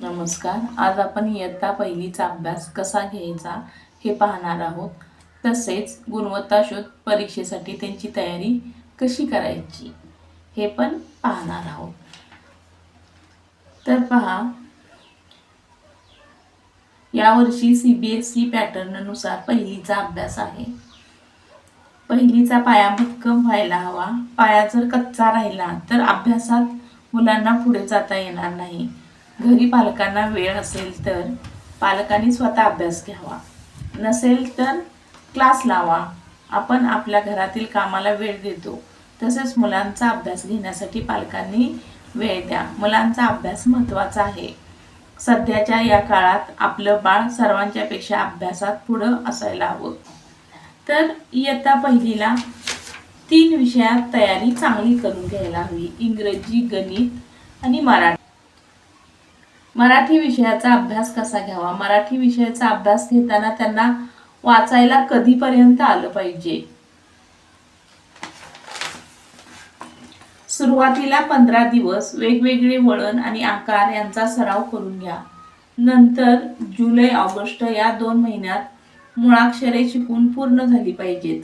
नमस्कार. आज आपण इयत्ता पहिलीचा अभ्यास कसा घ्यायचा हे पाहणार आहोत. तसेच गुणवत्ता शोध परीक्षेसाठी त्यांची तयारी कशी करायची हे पण पाहणार आहोत. तर पहा यावर्षी सी बी एस ई पॅटर्ननुसार पहिलीचा अभ्यास आहे. पहिलीचा पाया भक्कम व्हायला हवा. पाया जर कच्चा राहिला तर अभ्यासात मुलांना पुढे जाता येणार नाही. घरी पालकांना वेळ असेल तर पालकांनी स्वतः अभ्यास घ्यावा. नसेल तर क्लास लावा. आपण आपल्या घरातील कामाला वेळ देतो. तसेच मुलांचा अभ्यास घेण्यासाठी पालकांनी वेळ द्या. मुलांचा अभ्यास महत्त्वाचा आहे. सध्याच्या या काळात आपलं बाळ सर्वांच्यापेक्षा अभ्यासात पुढं असायला हवं. तर इयत्ता पहिलीला तीन विषयात तयारी चांगली करून घ्यायला हवी. इंग्रजी गणित आणि मराठी. मराठी विषयाचा अभ्यास कसा घ्यावा? मराठी विषयाचा अभ्यास घेताना त्यांना वाचायला कधीपर्यंत आलं पाहिजे? सुरुवातीला पंधरा दिवस वेगवेगळे वळण आणि आकार यांचा सराव करून घ्या. नंतर जुलै ऑगस्ट या दोन महिन्यात मुळाक्षरे शिकून पूर्ण झाली पाहिजेत.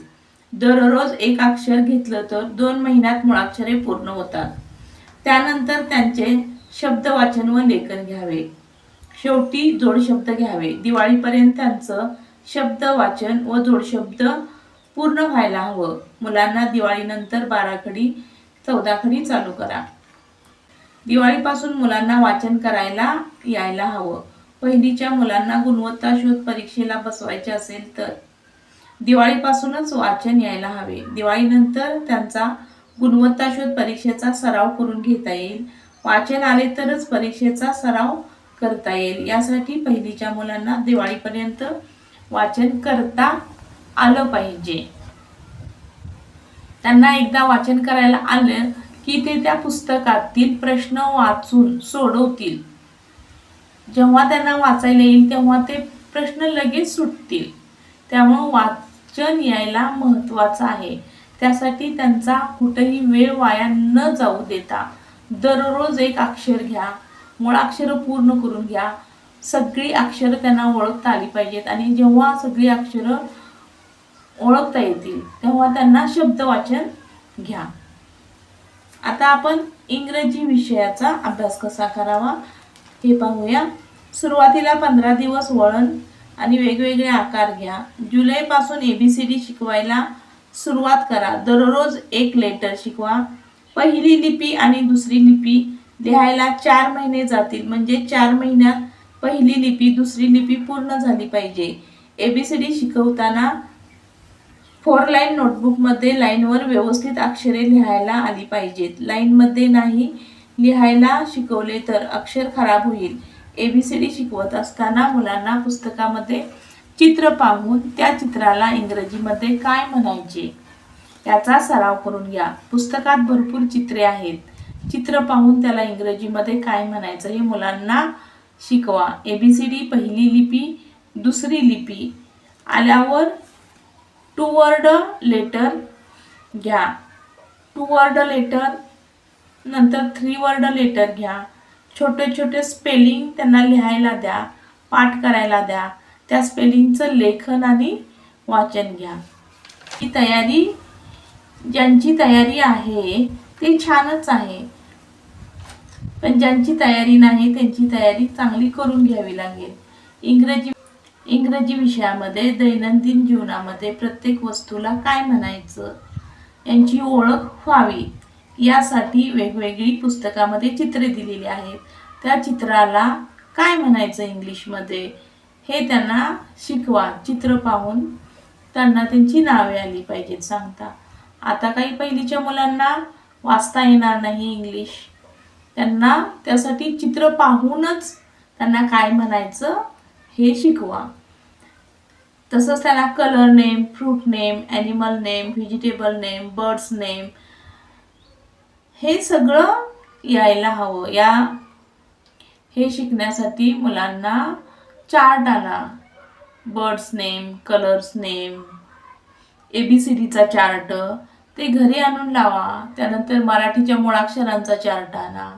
दररोज एक अक्षर घेतलं तर दोन महिन्यात मुळाक्षरे पूर्ण होतात. त्यानंतर त्यांचे शब्द वाचन व लेखन घ्यावे. शेवटी जोडशब्द घ्यावे. दिवाळीपर्यंत त्यांचं शब्द वाचन व जोडशब्द पूर्ण व्हायला हवं. मुलांना दिवाळीनंतर बाराखडी चौदाखडी चालू करा. दिवाळीपासून मुलांना वाचन करायला यायला हवं. पहिलीच्या मुलांना गुणवत्ता शोध परीक्षेला बसवायचे असेल तर. दिवाळीपासूनच वाचन यायला हवे. दिवाळीनंतर त्यांचा गुणवत्ता शोध परीक्षेचा सराव करून घेता येईल. वाचन आले तरच परीक्षेचा सराव करता येईल. यासाठी पहिलीच्या मुलांना दिवाळीपर्यंत वाचन करता आलं पाहिजे. त्यांना एकदा वाचन करायला आलं की ते त्या पुस्तकातील प्रश्न वाचून सोडवतील. जेव्हा त्यांना वाचायला येईल तेव्हा ते प्रश्न लगेच सुटतील. त्यामुळं वाचन यायला महत्त्वाचं आहे. त्यासाठी त्यांचा कुठेही वेळ वाया न जाऊ देता दररोज एक अक्षर घ्या. मुळाक्षरं पूर्ण करून घ्या. सगळी अक्षरं त्यांना ओळखता आली पाहिजेत आणि जेव्हा सगळी अक्षरं ओळखता येतील तेव्हा त्यांना शब्द वाचन घ्या. आता आपण इंग्रजी विषयाचा अभ्यास कसा करावा हे पाहूया. सुरुवातीला पंधरा दिवस वळण आणि वेगवेगळे आकार घ्या. जुलैपासून ए बी सी डी शिकवायला सुरुवात करा. दररोज एक लेटर शिकवा. पहिली लिपी आणि दुसरी लिपी लिहायला चार महिने जातील. म्हणजे चार महिन्यात पहिली लिपी दुसरी लिपी पूर्ण झाली पाहिजे. ए बी सी डी शिकवताना फोर लाईन नोटबुकमध्ये लाईनवर व्यवस्थित अक्षरे लिहायला आली पाहिजेत. लाईनमध्ये नाही लिहायला शिकवले तर अक्षर खराब होईल. ए बी सी डी शिकवत असताना मुलांना पुस्तकामध्ये चित्र पाहून त्या चित्राला इंग्रजीमध्ये काय म्हणायचे? याचा सराव करून घ्या. पुस्तकात भरपूर चित्रे आहेत. चित्र पाहून त्याला इंग्रजीमध्ये काय म्हणायचं हे मुलांना शिकवा. ए बी सी डी पहिली लिपी दुसरी लिपी. आल्यावर टू वर्ड लेटर घ्या. टू वर्ड लेटर नंतर थ्री वर्ड लेटर घ्या. छोटे छोटे स्पेलिंग त्यांना लिहायला द्या पाठ करायला द्या. त्या स्पेलिंगचं लेखन आणि वाचन घ्या. ही तयारी ज्यांची तयारी आहे ती छानच आहे. पण ज्यांची तयारी नाही त्यांची तयारी चांगली करून घ्यावी लागेल. इंग्रजी इंग्रजी विषयामध्ये दैनंदिन जीवनामध्ये प्रत्येक वस्तूला काय म्हणायचं? यांची ओळख व्हावी. यासाठी वेगवेगळी पुस्तकामध्ये चित्रे दिलेली आहेत. त्या चित्राला काय म्हणायचं इंग्लिशमध्ये? हे त्यांना शिकवा. चित्र पाहून त्यांना त्यांची नावे आली पाहिजेत सांगता. आता काही पहिलीच्या मुलांना वाचता येणार नाही इंग्लिश. त्यांना त्यासाठी चित्र पाहूनच त्यांना काय म्हणायचं हे शिकवा. तसंच त्यांना colour name fruit name animal name vegetable name birds name हे सगळं यायला हवं. या हे शिकण्यासाठी मुलांना चार्ट आला. Birds name colours name A B C डीचा चार्ट ते घरी आणून लावा. त्यानंतर मराठीच्या मुळाक्षरांचा चार्ट आणा.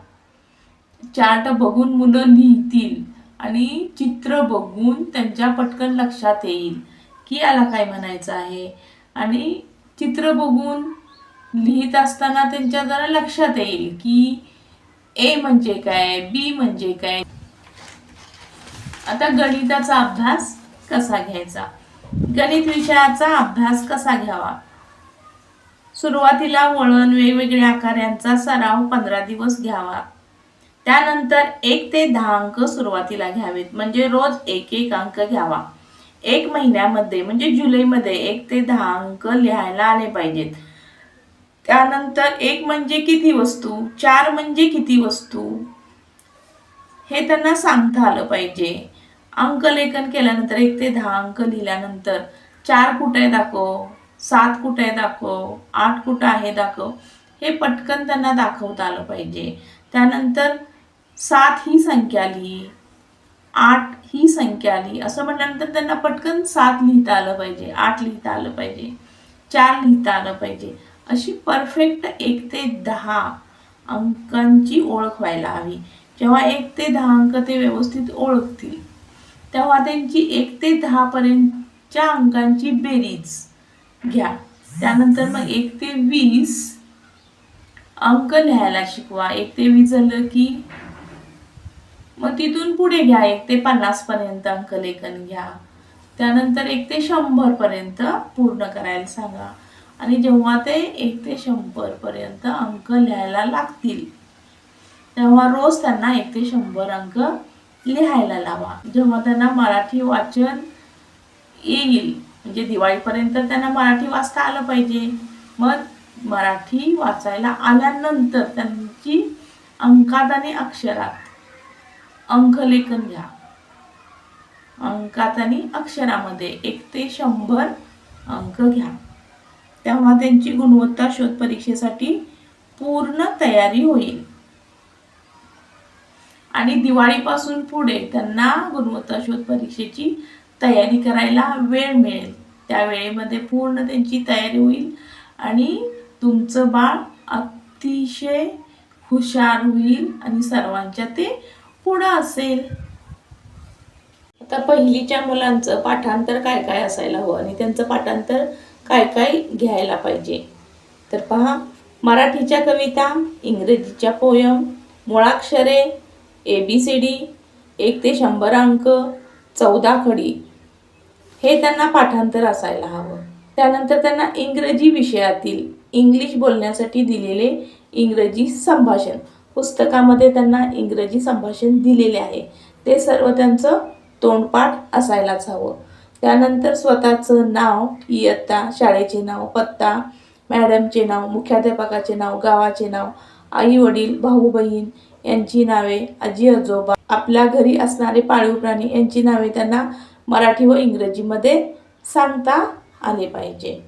चार्ट बघून मुलं लिहितील आणि चित्र बघून त्यांच्या पटकन लक्षात येईल की याला काय म्हणायचं आहे. आणि चित्र बघून लिहित असताना त्यांच्या जरा लक्षात येईल की ए म्हणजे काय बी म्हणजे काय. आता गणिताचा अभ्यास कसा घ्यायचा? गणित विषयाचा अभ्यास कसा घ्यावा? सुरुवातीला वळण वेगवेगळ्या आकार यांचा सराव पंधरा दिवस घ्यावा. त्यानंतर एक ते दहा अंक सुरुवातीला घ्यावेत. म्हणजे रोज एक एक अंक घ्यावा. एक महिन्यामध्ये म्हणजे जुलैमध्ये एक ते दहा अंक लिहायला आले पाहिजेत. त्यानंतर एक म्हणजे किती वस्तू? चार म्हणजे किती वस्तू? हे त्यांना सांगता आलं पाहिजे. अंकलेखन केल्यानंतर एक ते दहा अंक लिहिल्यानंतर चार कुठे दाखव? सात कुठे आहे दाखव आठ कुठं आहे दाखव हे पटकन त्यांना दाखवता आलं पाहिजे. त्यानंतर सात ही संख्या लिही आठ ही संख्या लिही असं म्हटल्यानंतर त्यांना पटकन सात लिहिता आलं पाहिजे आठ लिहिता आलं पाहिजे चार लिहिता आलं पाहिजे. अशी परफेक्ट एक ते दहा अंकांची ओळख व्हायला हवी. जेव्हा एक ते दहा अंक ते व्यवस्थित ओळखतील तेव्हा त्यांची एक ते दहापर्यंतच्या अंकांची बेरीज घ्या. त्यानंतर मग एक ते वीस अंक लिहायला शिकवा. एक ते वीस झालं की मग तिथून पुढे घ्या. एक ते पन्नास पर्यंत अंकलेखन घ्या. त्यानंतर एक ते शंभर पर्यंत पूर्ण करायला सांगा. आणि जेव्हा ते एक ते शंभर पर्यंत अंक लिहायला लागतील तेव्हा रोज त्यांना एक ते शंभर अंक लिहायला लावा. जेव्हा त्यांना मराठी वाचन येईल म्हणजे दिवाळीपर्यंत त्यांना मराठी वाचता आलं पाहिजे. मग मराठी वाचायला आल्यानंतर त्यांची अंकात आणि अक्षरात अंकलेखन घ्या. अंकात आणि अक्षरामध्ये एक ते शंभर अंक घ्या. तेव्हा त्यांची गुणवत्ता शोध परीक्षेसाठी पूर्ण तयारी होईल. आणि दिवाळीपासून पुढे त्यांना गुणवत्ता शोध परीक्षेची तयारी करायला वेळ मिळेल. त्या वेळेमध्ये पूर्ण त्यांची तयारी होईल आणि तुमचं बाळ अतिशय हुशार होईल आणि सर्वांच्या ते पुढं असेल. आता पहिलीच्या मुलांचं पाठांतर काय काय असायला हवं आणि त्यांचं पाठांतर काय काय घ्यायला पाहिजे? तर पहा मराठीच्या कविता इंग्रजीच्या पोयम मुळाक्षरे ए बी सी डी एक ते शंभर अंक चौदा खडी. हे त्यांना पाठांतर असायला हवं. त्यानंतर त्यांना इंग्रजी विषयातील इंग्लिश बोलण्यासाठी दिलेले इंग्रजी संभाषण. पुस्तकामध्ये त्यांना इंग्रजी संभाषण दिलेले आहे. ते सर्व त्यांचं तोंडपाठ असायलाच हवं. त्यानंतर स्वतःचं नाव इयत्ता शाळेचे नाव पत्ता मॅडमचे नाव मुख्याध्यापकाचे नाव गावाचे नाव आई वडील भाऊ बहीण यांची नावे आजी आजोबा आपल्या घरी असणारे पाळीव प्राणी यांची नावे त्यांना मराठी व इंग्रजीमध्ये सांगता आले पाहिजे.